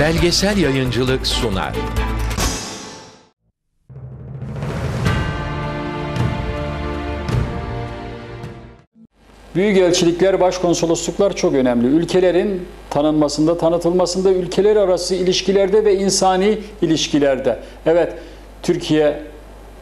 Belgesel Yayıncılık sunar. Büyükelçilikler, başkonsolosluklar çok önemli. Ülkelerin tanınmasında, tanıtılmasında, ülkeler arası ilişkilerde ve insani ilişkilerde. Evet, Türkiye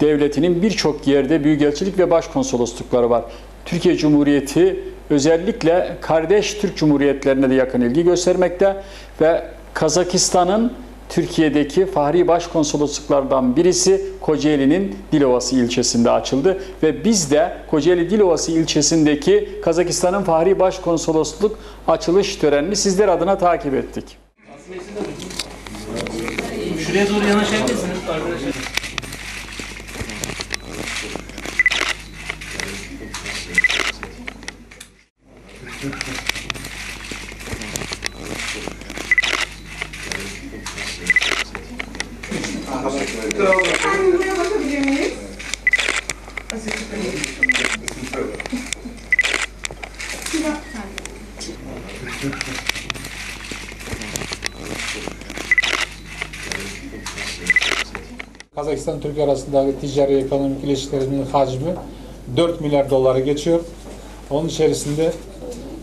devletinin birçok yerde büyükelçilik ve başkonsoloslukları var. Türkiye Cumhuriyeti özellikle kardeş Türk Cumhuriyetlerine de yakın ilgi göstermekte ve Kazakistan'ın Türkiye'deki fahri başkonsolosluklardan birisi Kocaeli'nin Dilovası ilçesinde açıldı ve biz de Kocaeli Dilovası ilçesindeki Kazakistan'ın fahri başkonsolosluk açılış törenini sizler adına takip ettik. Şuraya doğru yanaşabilirsiniz arkadaşlar. Efendim buraya bakabilir miyiz? Kazakistan Türkiye arasındaki ticari ekonomik ilişkilerin hacmi 4 milyar dolara geçiyor. Onun içerisinde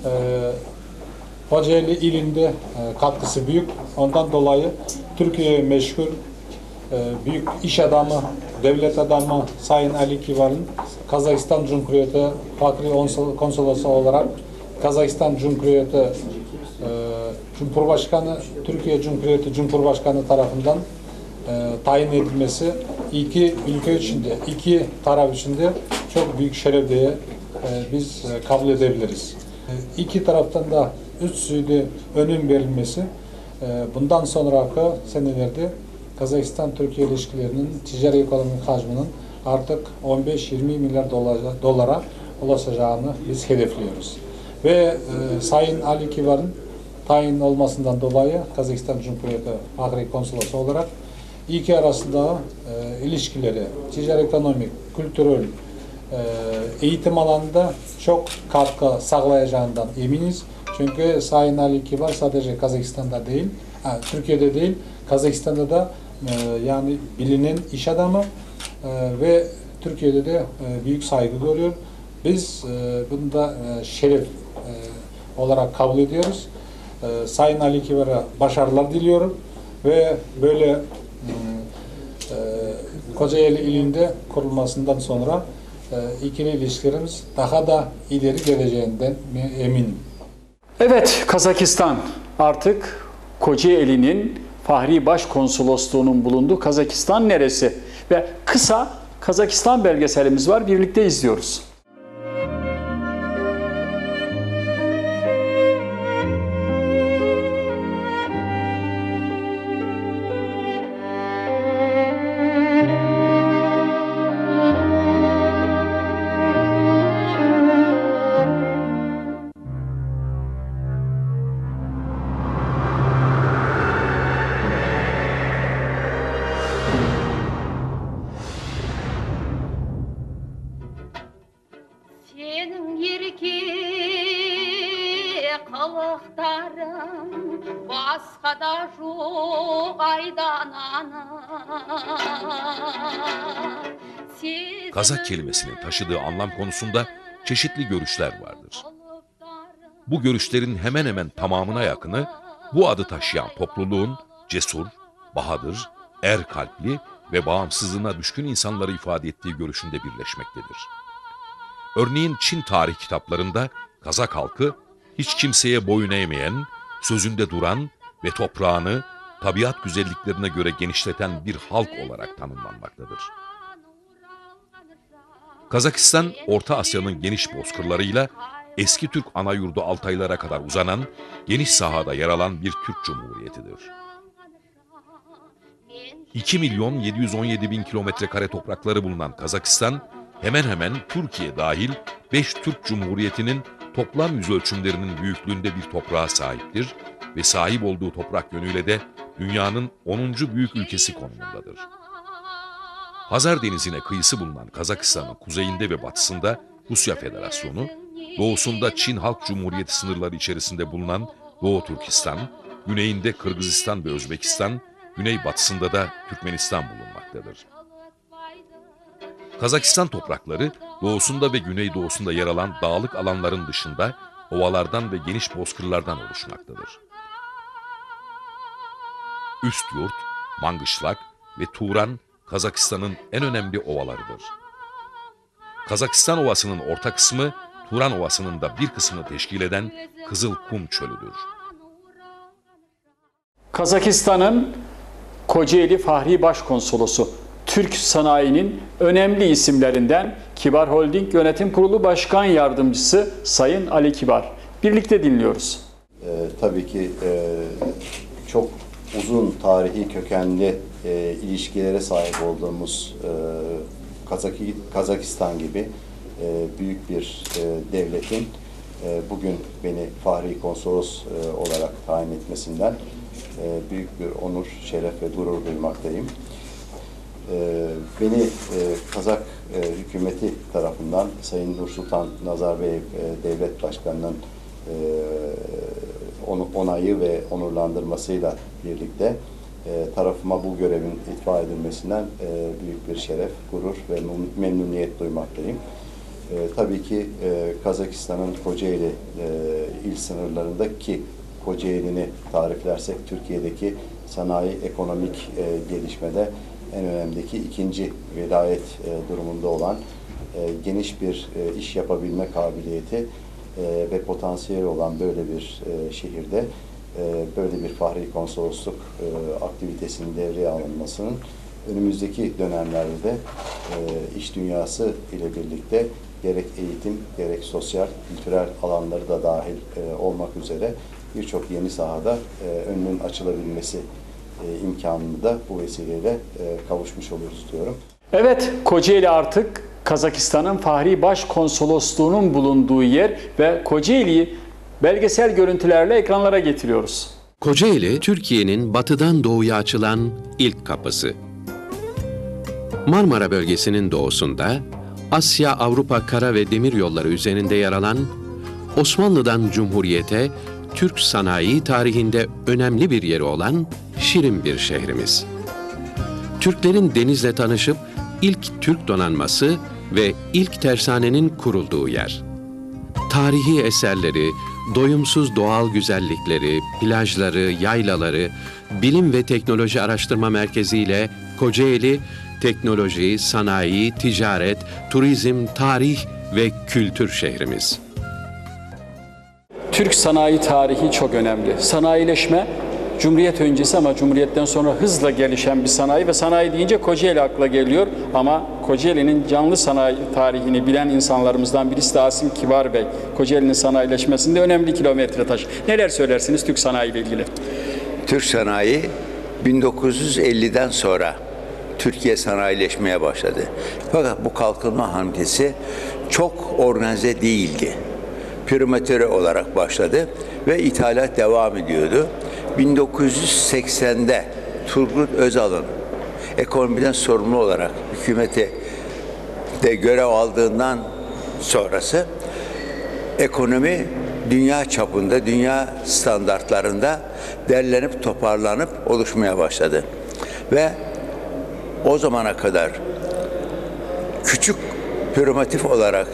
e, Kocaeli ilinde e, katkısı büyük. Ondan dolayı Türkiye'ye meşhur e, büyük iş adamı, devlet adamı Sayın Ali Kivar'ın Kazakistan Cumhuriyeti Fakri Konsol- Konsolosu olarak Kazakistan Cumhuriyeti e, Cumhurbaşkanı, Türkiye Cumhuriyeti Cumhurbaşkanı tarafından e, tayin edilmesi iki ülke içinde, iki taraf içinde çok büyük şeref diye e, biz e, kabul edebiliriz. E, iki taraftan da üst düzeyde önüm verilmesi bundan sonraki senelerde Kazakistan-Türkiye ilişkilerinin ticari ekonomik hacminin artık 15-20 milyar dolara, dolara ulaşacağını biz hedefliyoruz. Ve Sayın Ali Kivar'ın tayin olmasından dolayı Kazakistan Cumhuriyeti Fahri Konsolosu olarak iki arasında e, ilişkileri, ticari ekonomik, kültürel, e, eğitim alanında çok katkı sağlayacağından eminiz. Çünkü Sayın Ali Kibar sadece Kazakistan'da değil, ha, Türkiye'de değil, Kazakistan'da da e, yani bilinen iş adamı e, ve Türkiye'de de e, büyük saygı görüyor. Biz e, bunu da e, şeref e, olarak kabul ediyoruz. E, Sayın Ali Kibar'a başarılar diliyorum ve böyle Kocaeli ilinde kurulmasından sonra e, ikili ilişkilerimiz daha da ileri geleceğinden eminim. Evet, Kazakistan artık Kocaeli'nin Fahri Başkonsolosluğu'nun bulunduğu Kazakistan neresi? Ve kısa Kazakistan belgeselimiz var, birlikte izliyoruz. az kadar ruh aydan. Kazak kelimesinin taşıdığı anlam konusunda çeşitli görüşler vardır. Bu görüşlerin hemen hemen tamamına yakını bu adı taşıyan topluluğun cesur, bahadır, er kalpli ve bağımsızlığına düşkün insanları ifade ettiği görüşünde birleşmektedir. Örneğin Çin tarih kitaplarında Kazak halkı hiç kimseye boyun eğmeyen, sözünde duran ve toprağını tabiat güzelliklerine göre genişleten bir halk olarak tanımlanmaktadır. Kazakistan, Orta Asya'nın geniş bozkırlarıyla eski Türk ana yurdu Altaylara kadar uzanan, geniş sahada yer alan bir Türk Cumhuriyetidir. 2 milyon 717 bin kilometre kare toprakları bulunan Kazakistan, hemen hemen Türkiye dahil 5 Türk Cumhuriyeti'nin toplam yüz ölçümlerinin büyüklüğünde bir toprağa sahiptir ve sahip olduğu toprak yönüyle de dünyanın 10. büyük ülkesi konumundadır. Hazar Denizi'ne kıyısı bulunan Kazakistan'ın kuzeyinde ve batısında Rusya Federasyonu, doğusunda Çin Halk Cumhuriyeti sınırları içerisinde bulunan Doğu Türkistan, güneyinde Kırgızistan ve Özbekistan, güneybatısında da Türkmenistan bulunmaktadır. Kazakistan toprakları doğusunda ve güneydoğusunda yer alan dağlık alanların dışında ovalardan ve geniş bozkırlardan oluşmaktadır. Üstyurt, Mangışlak ve Turan Kazakistan'ın en önemli ovalarıdır. Kazakistan Ovası'nın orta kısmı Turan Ovası'nın da bir kısmını teşkil eden Kızıl Kum Çölü'dür. Kazakistan'ın Kocaeli Fahri Başkonsolosu, Türk sanayinin önemli isimlerinden Kibar Holding Yönetim Kurulu Başkan Yardımcısı Sayın Ali Kibar. Birlikte dinliyoruz. Ee, tabii ki e, çok uzun tarihi kökenli e, ilişkilere sahip olduğumuz e, Kazaki, Kazakistan gibi e, büyük bir e, devletin e, bugün beni Fahri Konsolos e, olarak tayin etmesinden e, büyük bir onur, şeref ve gurur duymaktayım. E, beni e, Kazak e, hükümeti tarafından Sayın Nursultan Nazarbayev e, devlet başkanının e, onayı ve onurlandırmasıyla birlikte e, tarafıma bu görevin itfa edilmesinden e, büyük bir şeref, gurur ve mem- memnuniyet duymaktayım. E, tabii ki Kazakistan'ın Kocaeli il sınırlarındaki Kocaeli'ni tariflersek Türkiye'deki sanayi ekonomik gelişmede en önemlideki ikinci vilayet durumunda olan geniş bir iş yapabilme kabiliyeti e, ve potansiyeli olan böyle bir e, şehirde e, böyle bir fahri konsolosluk aktivitesinin devreye alınmasının önümüzdeki dönemlerde de iş dünyası ile birlikte gerek eğitim, gerek sosyal, kültürel alanları da dahil olmak üzere birçok yeni sahada e, önünün açılabilmesi imkanını da bu vesileyle kavuşmuş oluruz diyorum. Evet, Kocaeli artık Kazakistan'ın Fahri Başkonsolosluğu'nun bulunduğu yer ve Kocaeli'yi belgesel görüntülerle ekranlara getiriyoruz. Kocaeli, Türkiye'nin batıdan doğuya açılan ilk kapısı. Marmara bölgesinin doğusunda, Asya-Avrupa kara ve demir yolları üzerinde yer alan, Osmanlı'dan Cumhuriyete, Türk sanayi tarihinde önemli bir yeri olan şirin bir şehrimiz. Türklerin denizle tanışıp ilk Türk donanması ve ilk tersanenin kurulduğu yer tarihi eserleri, doyumsuz doğal güzellikleri, plajları, yaylaları, bilim ve teknoloji araştırma merkezi ile Kocaeli, teknoloji, sanayi, ticaret, turizm, tarih ve kültür şehrimiz. Türk sanayi tarihi çok önemli. Sanayileşme Cumhuriyet öncesi ama Cumhuriyet'ten sonra hızla gelişen bir sanayi ve sanayi deyince Kocaeli akla geliyor. Ama Kocaeli'nin canlı sanayi tarihini bilen insanlarımızdan birisi de Asim Kibar Bey. Kocaeli'nin sanayileşmesinde önemli kilometre taş. Neler söylersiniz Türk sanayi ile ilgili? Türk sanayi 1950'den sonra Türkiye sanayileşmeye başladı. Fakat bu kalkınma hamlesi çok organize değildi. Primatüre olarak başladı ve ithalat devam ediyordu. 1980'de Turgut Özal'ın ekonomiden sorumlu olarak hükümete de görev aldığından sonrası ekonomi dünya çapında, dünya standartlarında derlenip toparlanıp oluşmaya başladı. Ve o zamana kadar küçük primitif olarak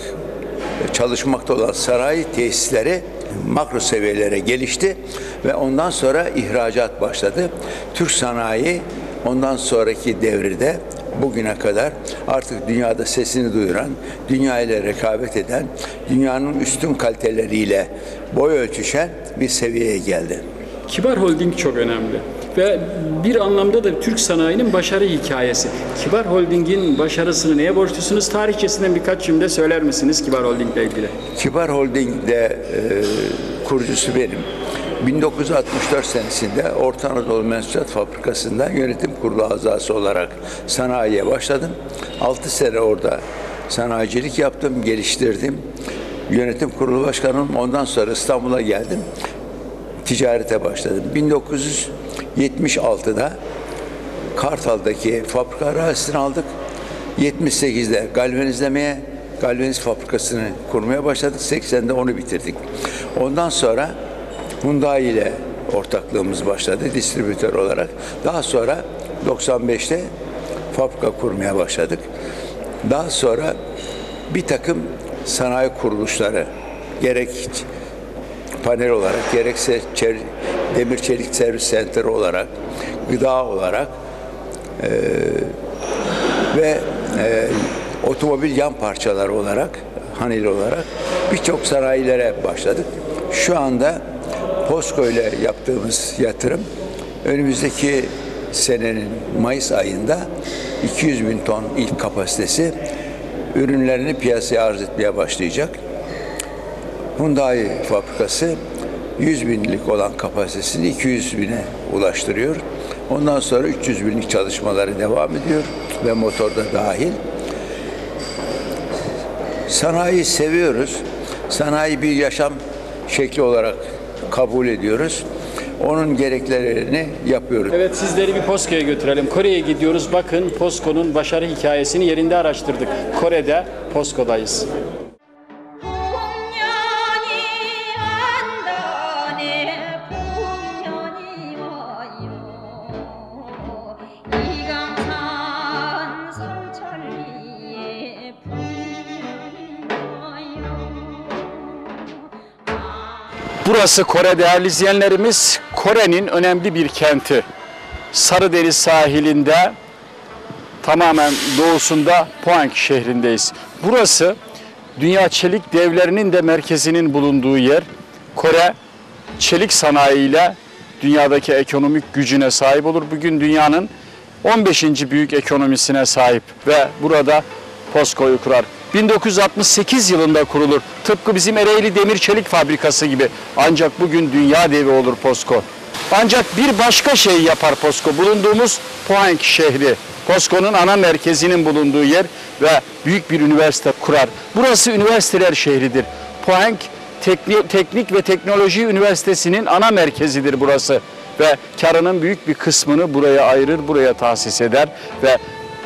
çalışmakta olan sanayi tesisleri makro seviyelere gelişti ve ondan sonra ihracat başladı. Türk sanayi ondan sonraki devirde bugüne kadar artık dünyada sesini duyuran, dünya ile rekabet eden, dünyanın üstün kaliteleriyle boy ölçüşen bir seviyeye geldi. Kibar Holding çok önemli. Ve bir anlamda da Türk sanayinin başarı hikayesi. Kibar Holding'in başarısını neye borçlusunuz? Tarihçesinden birkaç cümle söyler misiniz Kibar Holding ile ilgili? Kibar Holding'de e, kurucusu benim. 1964 senesinde Orta Anadolu Mensulat Fabrikası'nda yönetim kurulu azası olarak sanayiye başladım. 6 sene orada sanayicilik yaptım, geliştirdim. Yönetim kurulu başkanım. Ondan sonra İstanbul'a geldim. Ticarete başladım. 1976'da Kartal'daki fabrika arazisini aldık. 78'de galvanizlemeye, galvaniz fabrikasını kurmaya başladık. 80'de onu bitirdik. Ondan sonra Hyundai ile ortaklığımız başladı distribütör olarak. Daha sonra 95'te fabrika kurmaya başladık. Daha sonra bir takım sanayi kuruluşları gerek panel olarak gerekse demir çelik servis center olarak gıda olarak eee, ve eee, otomobil yan parçaları olarak haneli olarak birçok sanayilere başladık. Şu anda POSCO ile yaptığımız yatırım önümüzdeki senenin Mayıs ayında 200 bin ton ilk kapasitesi ürünlerini piyasaya arz etmeye başlayacak. Hyundai fabrikası 100 binlik olan kapasitesini 200 bine ulaştırıyor. Ondan sonra 300 binlik çalışmaları devam ediyor ve motorda dahil. Sanayi seviyoruz. Sanayi bir yaşam şekli olarak kabul ediyoruz. Onun gereklerini yapıyoruz. Evet sizleri bir POSCO'ya götürelim. Kore'ye gidiyoruz. Bakın POSCO'nun başarı hikayesini yerinde araştırdık. Kore'de POSCO'dayız. Burası Kore değerli izleyenlerimiz. Kore'nin önemli bir kenti. Sarıdeniz sahilinde tamamen doğusunda Pohang şehrindeyiz. Burası dünya çelik devlerinin de merkezinin bulunduğu yer. Kore çelik sanayiyle dünyadaki ekonomik gücüne sahip olur. Bugün dünyanın 15. büyük ekonomisine sahip ve burada POSCO'yu kurar. 1968 yılında kurulur. Tıpkı bizim Ereğli Demir Çelik Fabrikası gibi. Ancak bugün dünya devi olur POSCO. Ancak bir başka şey yapar POSCO. Bulunduğumuz Pohang şehri. POSCO'nun ana merkezinin bulunduğu yer ve büyük bir üniversite kurar. Burası üniversiteler şehridir. Tekni- Teknik ve Teknoloji Üniversitesi'nin ana merkezidir burası. Ve karının büyük bir kısmını buraya ayırır, buraya tahsis eder ve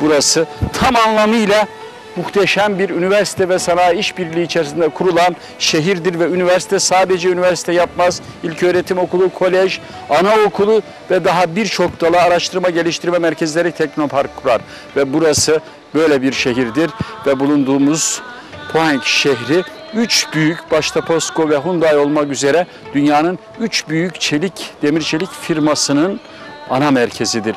burası tam anlamıyla muhteşem bir üniversite ve sanayi işbirliği içerisinde kurulan şehirdir ve üniversite sadece üniversite yapmaz. İlköğretim okulu, kolej, anaokulu ve daha birçok dala araştırma geliştirme merkezleri teknopark kurar. Ve burası böyle bir şehirdir ve bulunduğumuz Pohang şehri üç büyük başta POSCO ve Hyundai olmak üzere dünyanın üç büyük çelik, demir çelik firmasının ana merkezidir.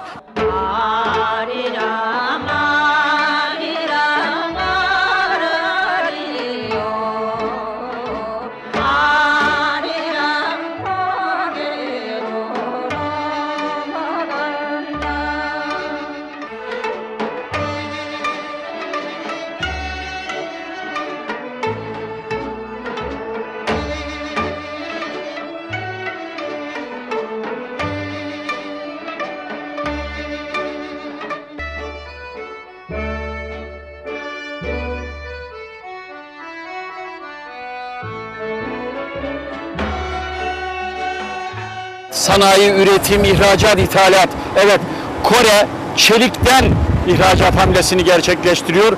Sanayi, üretim, ihracat, ithalat. Evet, Kore çelikten ihracat hamlesini gerçekleştiriyor.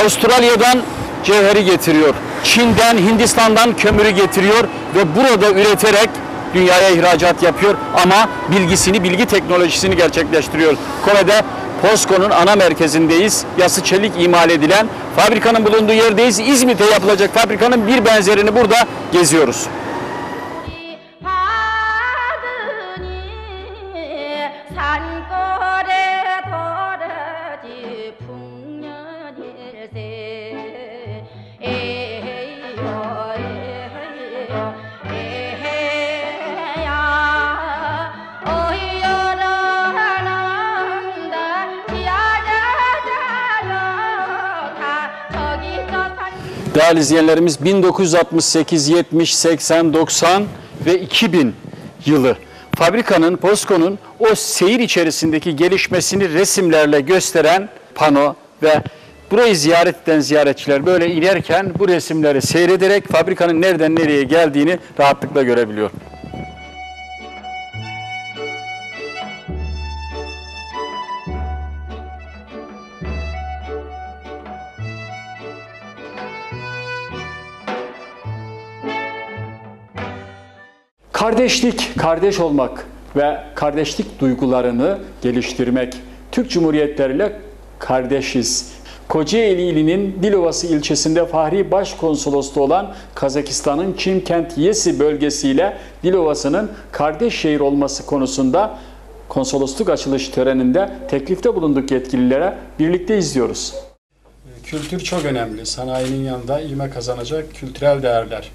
Avustralya'dan cevheri getiriyor. Çin'den, Hindistan'dan kömürü getiriyor ve burada üreterek dünyaya ihracat yapıyor ama bilgisini, bilgi teknolojisini gerçekleştiriyor. Kore'de POSCO'nun ana merkezindeyiz. Yası çelik imal edilen fabrikanın bulunduğu yerdeyiz. İzmit'te yapılacak fabrikanın bir benzerini burada geziyoruz. Değerli izleyenlerimiz 1968, 70, 80, 90 ve 2000 yılı fabrikanın, POSCO'nun o seyir içerisindeki gelişmesini resimlerle gösteren pano ve burayı ziyaret eden ziyaretçiler böyle inerken bu resimleri seyrederek fabrikanın nereden nereye geldiğini rahatlıkla görebiliyor. Kardeşlik, kardeş olmak ve kardeşlik duygularını geliştirmek. Türk Cumhuriyetleriyle kardeşiz. Kocaeli ilinin Dilovası ilçesinde Fahri Başkonsolosluğu olan Kazakistan'ın Çimkent Yesi bölgesiyle Dilovası'nın kardeş şehir olması konusunda konsolosluk açılış töreninde teklifte bulunduk yetkililere birlikte izliyoruz. Kültür çok önemli. Sanayinin yanında ilme kazanacak kültürel değerler.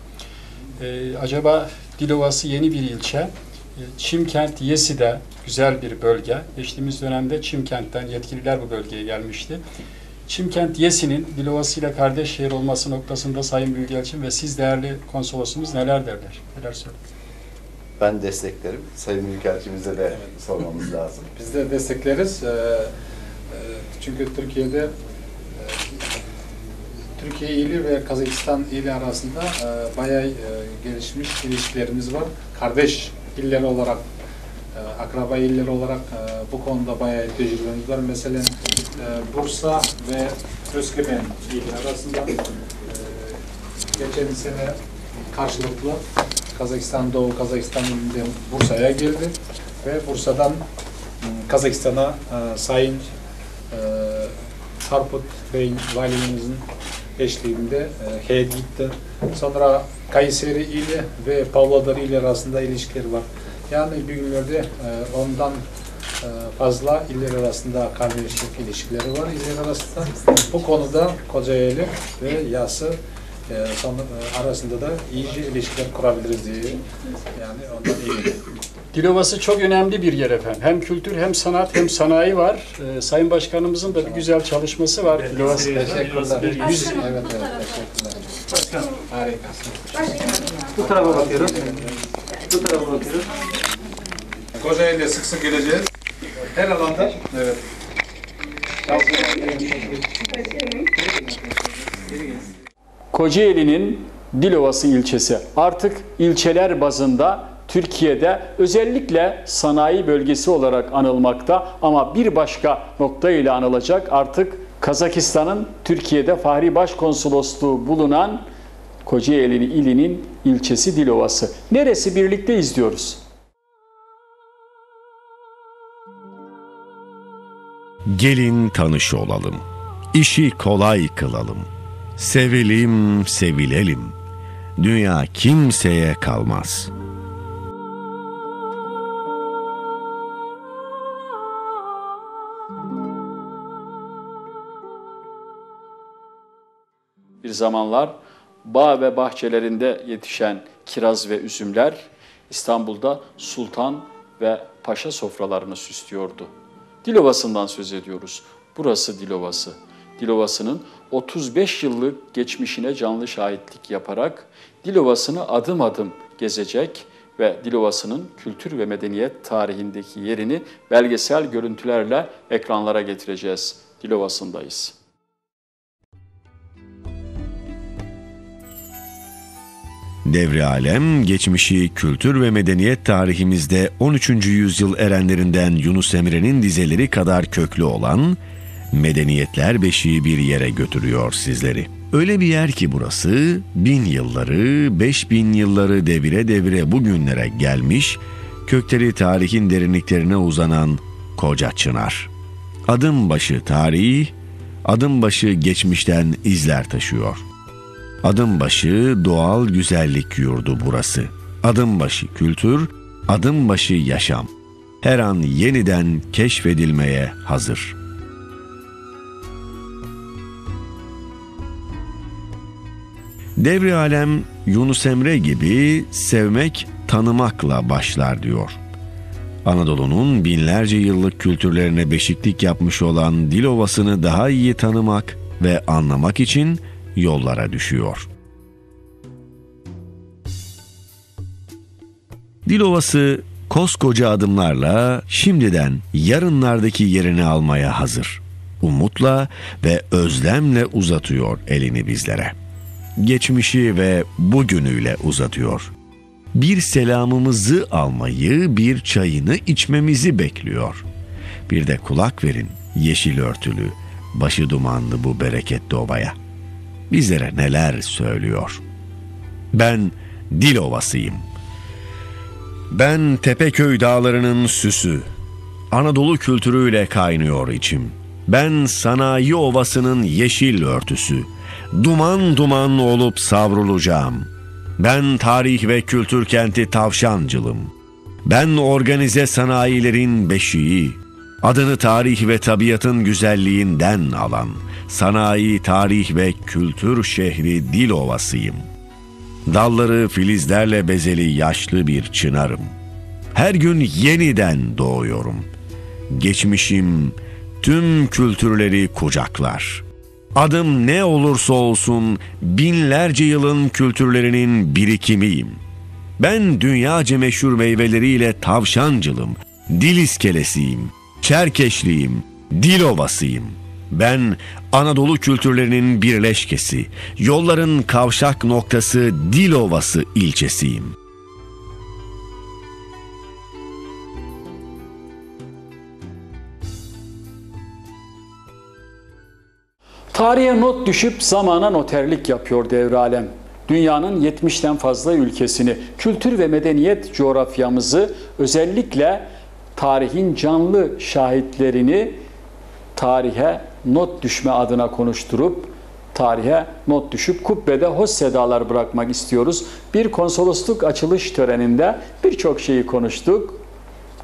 Ee, acaba Dilovası yeni bir ilçe. Ee, Çimkent Yesi de güzel bir bölge. Geçtiğimiz dönemde Çimkent'ten yetkililer bu bölgeye gelmişti. Çimkent Yesi'nin Dilovası ile kardeş şehir olması noktasında Sayın Büyükelçin ve siz değerli konsolosumuz neler derler? Neler söyler? Ben desteklerim. Sayın Büyükelçimize de sormamız lazım. Biz de destekleriz. Ee, e, Çünkü Türkiye'de e, Türkiye ili ve Kazakistan ili arasında e, bayağı e, gelişmiş ilişkilerimiz var. Kardeş iller olarak, e, akraba iller olarak e, bu konuda bayağı tecrübemiz var. Mesela e, Bursa ve Özkemen ili arasında e, geçen sene karşılıklı Kazakistan Doğu Kazakistan ilinden Bursa'ya geldi ve Bursa'dan Kazakistan'a e, Sayın e, Harput Bey valimizin eşliğinde e, heyet gitti. Sonra Kayseri ili ve Pavlodar ili arasında ilişkiler var. Yani bugünlerde e, ondan e, fazla iller arasında kardeşlik ilişkileri var. İller arasında bu konuda Kocaeli ve Yası e, son, e, arasında da iyice ilişkiler kurabiliriz diye yani ondan eminim. Dilovası çok önemli bir yer efendim. Hem kültür hem sanat hem sanayi var. Ee, Sayın Başkanımızın da bir güzel çalışması var. Dilovası. Teşekkürler. Bir yüz- Evet, evet, teşekkürler. Harikasın. Bu tarafa bakıyoruz. Bu tarafa bakıyoruz. Kocaeli'ye sık sık geleceğiz. Her alanda. Evet. Kocaeli'nin Dilovası ilçesi artık ilçeler bazında Türkiye'de özellikle sanayi bölgesi olarak anılmakta ama bir başka nokta ile anılacak artık Kazakistan'ın Türkiye'de Fahri Başkonsolosluğu bulunan Kocaeli ilinin ilçesi Dilovası. Neresi birlikte izliyoruz. Gelin tanış olalım. İşi kolay kılalım. Sevelim, sevilelim. Dünya kimseye kalmaz. Bir zamanlar bağ ve bahçelerinde yetişen kiraz ve üzümler İstanbul'da sultan ve paşa sofralarını süslüyordu. Dilovası'ndan söz ediyoruz. Burası Dilovası. Dilovası'nın 35 yıllık geçmişine canlı şahitlik yaparak Dilovası'nı adım adım gezecek ve Dilovası'nın kültür ve medeniyet tarihindeki yerini belgesel görüntülerle ekranlara getireceğiz. Dilovası'ndayız. Devri alem, geçmişi kültür ve medeniyet tarihimizde 13. yüzyıl erenlerinden Yunus Emre'nin dizeleri kadar köklü olan medeniyetler beşiği bir yere götürüyor sizleri. Öyle bir yer ki burası bin yılları, beş bin yılları devire devire bugünlere gelmiş, kökleri tarihin derinliklerine uzanan koca çınar. Adım başı tarihi, adım başı geçmişten izler taşıyor. Adım başı doğal güzellik yurdu burası. Adım başı kültür, adım başı yaşam. Her an yeniden keşfedilmeye hazır. Devri alem Yunus Emre gibi sevmek tanımakla başlar diyor. Anadolu'nun binlerce yıllık kültürlerine beşiklik yapmış olan Dilovası'nı daha iyi tanımak ve anlamak için yollara düşüyor. Dilovası koskoca adımlarla şimdiden yarınlardaki yerini almaya hazır. Umutla ve özlemle uzatıyor elini bizlere. Geçmişi ve bugünüyle uzatıyor. Bir selamımızı almayı, bir çayını içmemizi bekliyor. Bir de kulak verin yeşil örtülü, başı dumanlı bu bereketli obaya.'' bizlere neler söylüyor. Ben Dilovasıyım. Ben Tepeköy dağlarının süsü. Anadolu kültürüyle kaynıyor içim. Ben sanayi ovasının yeşil örtüsü. Duman duman olup savrulacağım. Ben tarih ve kültür kenti Tavşancılım. Ben organize sanayilerin beşiği. Adını tarih ve tabiatın güzelliğinden alan sanayi, tarih ve kültür şehri Dilovasıyım. Dalları filizlerle bezeli yaşlı bir çınarım. Her gün yeniden doğuyorum. Geçmişim tüm kültürleri kucaklar. Adım ne olursa olsun binlerce yılın kültürlerinin birikimiyim. Ben dünyaca meşhur meyveleriyle tavşancılım, dil iskelesiyim, çerkeşliyim, dilovasıyım. Ben Anadolu kültürlerinin birleşkesi, yolların kavşak noktası Dilovası ilçesiyim. Tarihe not düşüp zamana noterlik yapıyor devralem. Dünyanın 70'ten fazla ülkesini, kültür ve medeniyet coğrafyamızı özellikle tarihin canlı şahitlerini tarihe not düşme adına konuşturup tarihe not düşüp kubbede hoş sedalar bırakmak istiyoruz. Bir konsolosluk açılış töreninde birçok şeyi konuştuk.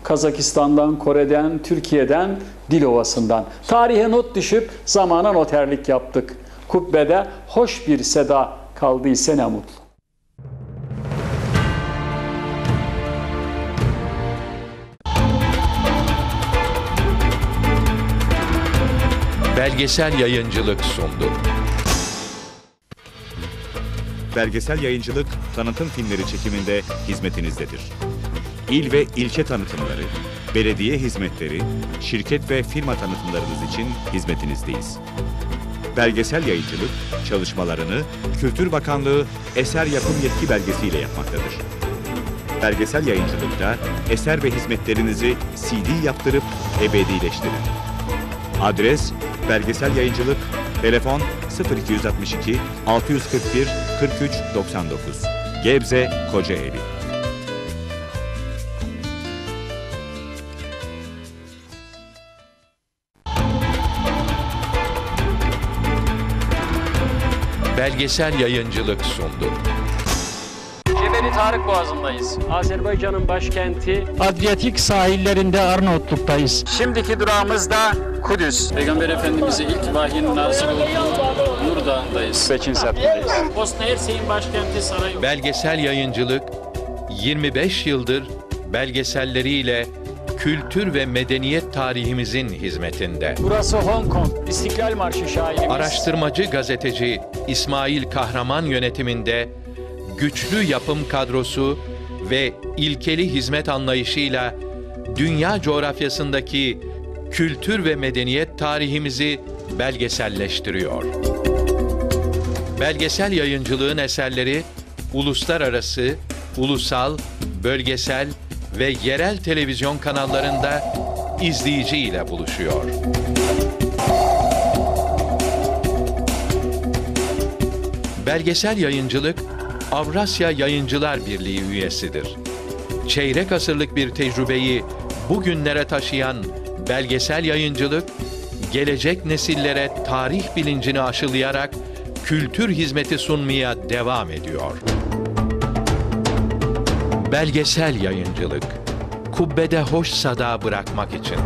Kazakistan'dan, Kore'den, Türkiye'den, Dilovası'ndan. Tarihe not düşüp zamana noterlik yaptık. Kubbede hoş bir seda kaldıysa ne mutlu. Belgesel yayıncılık sundu. Belgesel yayıncılık, tanıtım filmleri çekiminde hizmetinizdedir. İl ve ilçe tanıtımları, belediye hizmetleri, şirket ve firma tanıtımlarınız için hizmetinizdeyiz. Belgesel yayıncılık çalışmalarını Kültür Bakanlığı eser yapım yetki belgesiyle yapmaktadır. Belgesel yayıncılıkta eser ve hizmetlerinizi CD yaptırıp ebedileştirin. Adres Belgesel Yayıncılık Telefon 0262 641 43 99 Gebze Kocaeli Belgesel yayıncılık sundu. Cebeli Tarık Boğazı'ndayız. Azerbaycan'ın başkenti. Adriyatik sahillerinde Arnavutluk'tayız. Şimdiki durağımız da Kudüs. Peygamber Efendimiz'e ilk vahyin nazil olduğu Nur Dağı'ndayız. Beçin Serpil'deyiz. Bosna Hersek'in başkenti Sarajevo. Belgesel yayıncılık 25 yıldır belgeselleriyle kültür ve medeniyet tarihimizin hizmetinde. Burası Hong Kong. İstiklal Marşı şairimiz. Araştırmacı gazeteci İsmail Kahraman yönetiminde güçlü yapım kadrosu ve ilkeli hizmet anlayışıyla dünya coğrafyasındaki kültür ve medeniyet tarihimizi belgeselleştiriyor. Belgesel yayıncılığın eserleri uluslararası, ulusal, bölgesel ve yerel televizyon kanallarında izleyici ile buluşuyor. Belgesel yayıncılık Avrasya Yayıncılar Birliği üyesidir. Çeyrek asırlık bir tecrübeyi bugünlere taşıyan belgesel yayıncılık, gelecek nesillere tarih bilincini aşılayarak kültür hizmeti sunmaya devam ediyor. Belgesel yayıncılık, kubbede hoş sada bırakmak için.